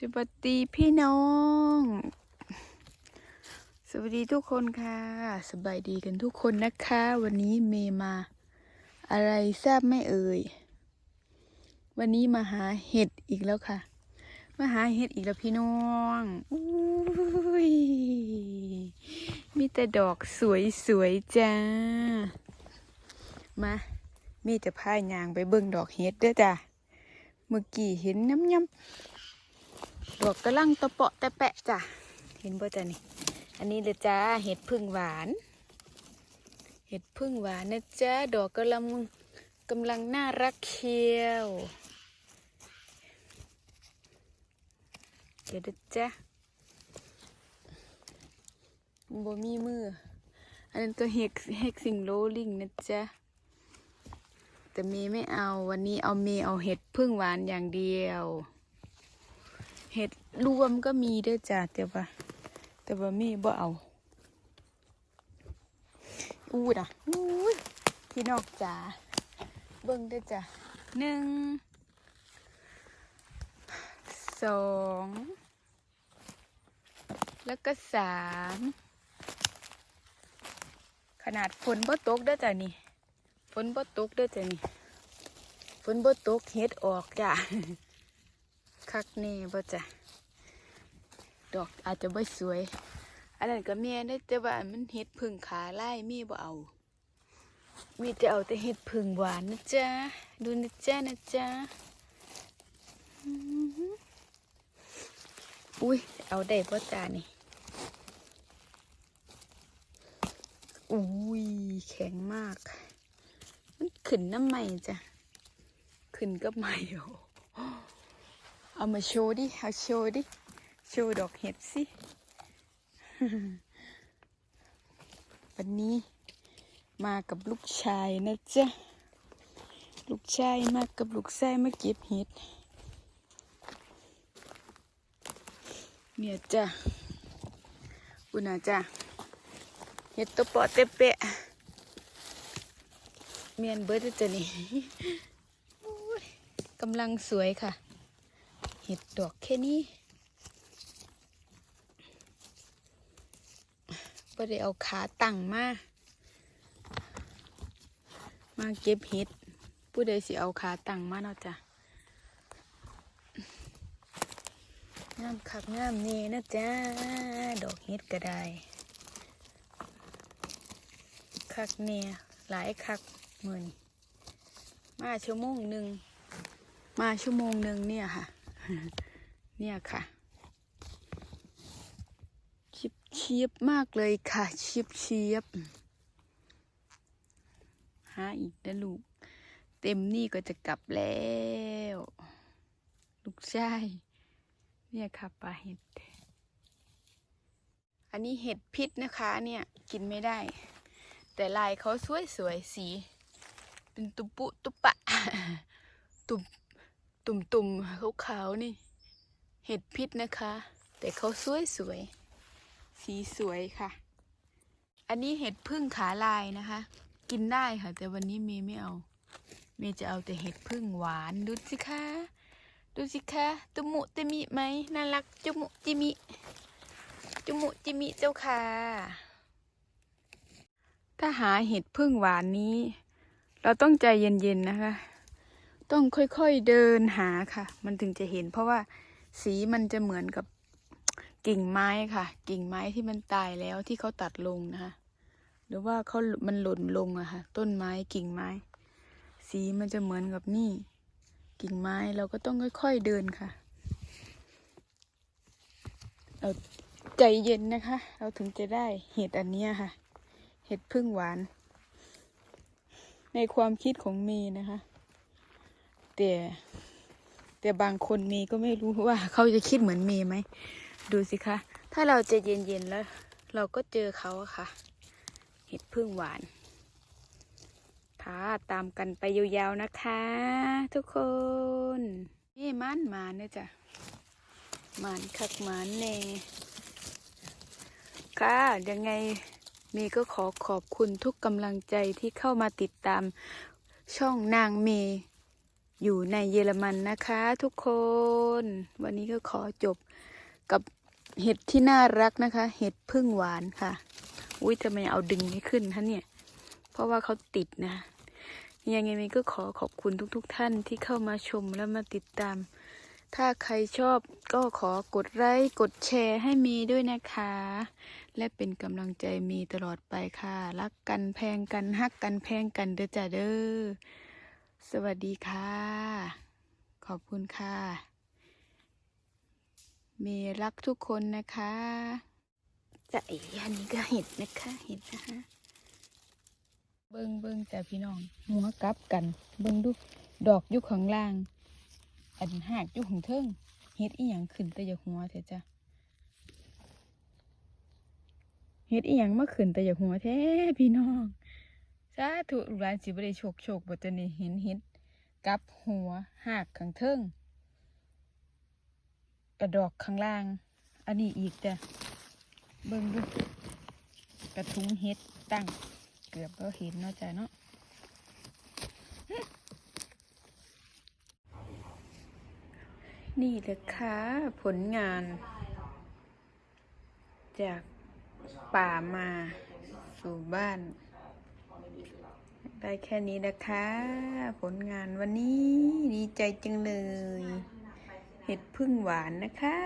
สวัสดีพี่น้อง สวัสดีทุกคนค่ะ สบายดีกันทุกคนนะคะ วันนี้เมมา อะไรทราบไม่เอ่ย วันนี้มาหาเห็ดอีกแล้วค่ะ มาหาเห็ดอีกแล้วพี่น้องอุ้ยมีแต่ดอกสวยๆจ้า มามีจะพายยางไปเบิ่งดอกเห็ดเด้อจ้ะเมื่อกี้เห็นน้ำยำ ดอกกระลังตะเปาะตะแปะจ้ะ เห็นบ่จ้ะนี่ อันนี้เลยจ้าเห็ดพึ่งหวาน เห็ดพึ่งหวานนะจ้าดอกกำลังกำลังน่ารักเคียว เดี๋ยวจ้าบ่มีมือ อันนั้นก็เห็ดเห็ดสิงโรลลิงนะจ๊ะ แต่เมย์ไม่เอาวันนี้เอาเมย์เอาเห็ดพึ่งหวานอย่างเดียว เห็ดรวมก็มีด้วยจ้ะแต่ว่า แต่ว่ามย์บ่เอา อู้ด่ะอู้พี่นอกจ๋าเบิ่งด้วยจ้ะหนึ่งสองแล้วก็สามขนาดฝนบ่ตกเด้อจ้ะนี่ฝนบ่ตกเด้อจ้ะนี่ฝนบ่ตกเฮ็ดออกจ้ะ คักแน่บ่จ้ะดอกอาจจะบ่สวย อันนั้นก็แม่ได้แต่ว่ามันเฮ็ดพึ่งขาไล่มีบ่เอา มีแต่เอาแต่เฮ็ดพึ่งหวานนะจ๊ะ ดูนะจ๊ะนะจ๊ะอุ้ย เอาได้บ่จ้านี่ อุ้ย แข็งมาก มันขึ้นน้ำใหม่จ้ะ ขึ้นกับใหม่โอ เอามาโชว์ดิ เอาโชว์ดิ โชว์ดอกเห็ดสิ วันนี้มากับลูกชายนะจ๊ะ ลูกชายมากับลูกชายมาเก็บเห็ด เนี่ยจ้ะอุณาจ้ะ เห็ดตัวปาะเตเปะเมียนเบิร์ดจะนี่กำลังสวยค่ะ เห็ดดอกแค่นี้ก็ได้เอาขาตั้งมา มาเก็บเห็ด ผู้ใดสิเอาขาตั้งมาเนาะจ้ะงามคักงามนี่นะจ้า ดอกเห็ดก็ได้ คักเนี่ย หลายคักเหมือนมาชั่วโมงหนึ่ง มาชั่วโมงหนึ่งเนี่ยค่ะ เนี่ยค่ะชิบเชียบมากเลยค่ะชิบเชียบหาอีกนะลูก เต็มนี่ก็จะกลับแล้ว ลูกชายเนี่ยค่ะปลาเห็ด อันนี้เห็ดพิษนะคะเนี่ยกินไม่ได้ แต่ลายเขาสวยสวยๆสี เป็นตุปุตุปะ ตุ ตุ่มตุ่มขาวๆนี่ เห็ดพิษนะคะ แต่เขาสวยสวยๆสีสวยค่ะ อันนี้เห็ดพึ่งขาลายนะคะ กินได้ค่ะ แต่วันนี้เมย์ไม่เอา เมย์จะเอาแต่เห็ดพึ่งหวานดูสิคะดูสิคะตุมุตะมิไหมน่ารักจุมุจิมิจุมุจิมิเจ้าค่ะถ้าหาเห็ดพึ่งหวานนี้ เราต้องใจเย็นๆนะคะ ต้องค่อยๆเดินหาค่ะ มันถึงจะเห็น เพราะว่าสีมันจะเหมือนกับกิ่งไม้ค่ะ กิ่งไม้ที่มันตายแล้วที่เขาตัดลงนะคะหรือว่าเขามันหล่นลงอะค่ะ ต้นไม้กิ่งไม้ สีมันจะเหมือนกับนี่ กิ่งไม้เราก็ต้องค่อยๆเดินค่ะเราใจเย็นนะคะ เราถึงจะได้เห็ดอันนี้ค่ะ เห็ดพึ่งหวาน ในความคิดของเมย์นะคะ แต่แต่บางคนเมย์ก็ไม่รู้ว่าเขาจะคิดเหมือนเมย์ไหม ดูสิคะ ถ้าเราใจะเย็นๆแล้ว เราก็เจอเขาค่ะ เห็ดพึ่งหวานท้าตามกันไปยาวๆนะคะ ทุกคนนี่มันมาเนี่ยจ้ะมันคักมันเน่ค่ะยังไงเมย์ก็ขอขอบคุณทุกกำลังใจที่เข้ามาติดตามช่องนางเมย์ อยู่ในเยอรมันนะคะทุกคน วันนี้ก็ขอจบกับเห็ดที่น่ารักนะคะ เห็ดพึ่งหวานค่ะ อุ้ยทำไมเอาดึงไม่ขึ้นคะเนี่ย เพราะว่าเขาติดนะ ยังไงมีก็ขอขอบคุณทุกๆทท่านที่เข้ามาชมและมาติดตาม ถ้าใครชอบก็ขอกดไลค์กดแชร์ให้มีด้วยนะคะ และเป็นกำลังใจมีตลอดไปค่ะ รักกันแพงกันฮักกันแพงกันเด้อจ้าเด้อ สวัสดีค่ะ ขอบคุณค่ะ เมรักทุกคนนะคะจะอีอันนี้ก็เห็ดนะคะ เห็ดนะคะ เบิ้งเบิ้งจ้ะพี่น้องหัวกลับกัน เบิ้งดูดอกอยู่ข้างล่าง อันหากอยู่ข้างเทิงเฮ็ดอีหยังขึ้นแต่อย่าหัวเถอะจ้ะเฮ็ดอีหยังมาขึ้นแต่อย่าหัวแท้พี่น้อง สาธุลูกหลานสิบได้โชคโชคบ่จะนี่เห็นเฮ็ดกลับหัวหากข้างเทิงกระดอกข้างล่าง อันนี้อีกจ้ะเบิ่งดูกระทุงเฮ็ดตั้ง เกือบก็เห็นเนาะจ้ะเนาะนี่แหละค่ะผลงาน จากป่ามาสู่บ้าน ได้แค่นี้นะคะ ผลงานวันนี้ดีใจจังเลย เห็ดพึ่งหวานนะคะ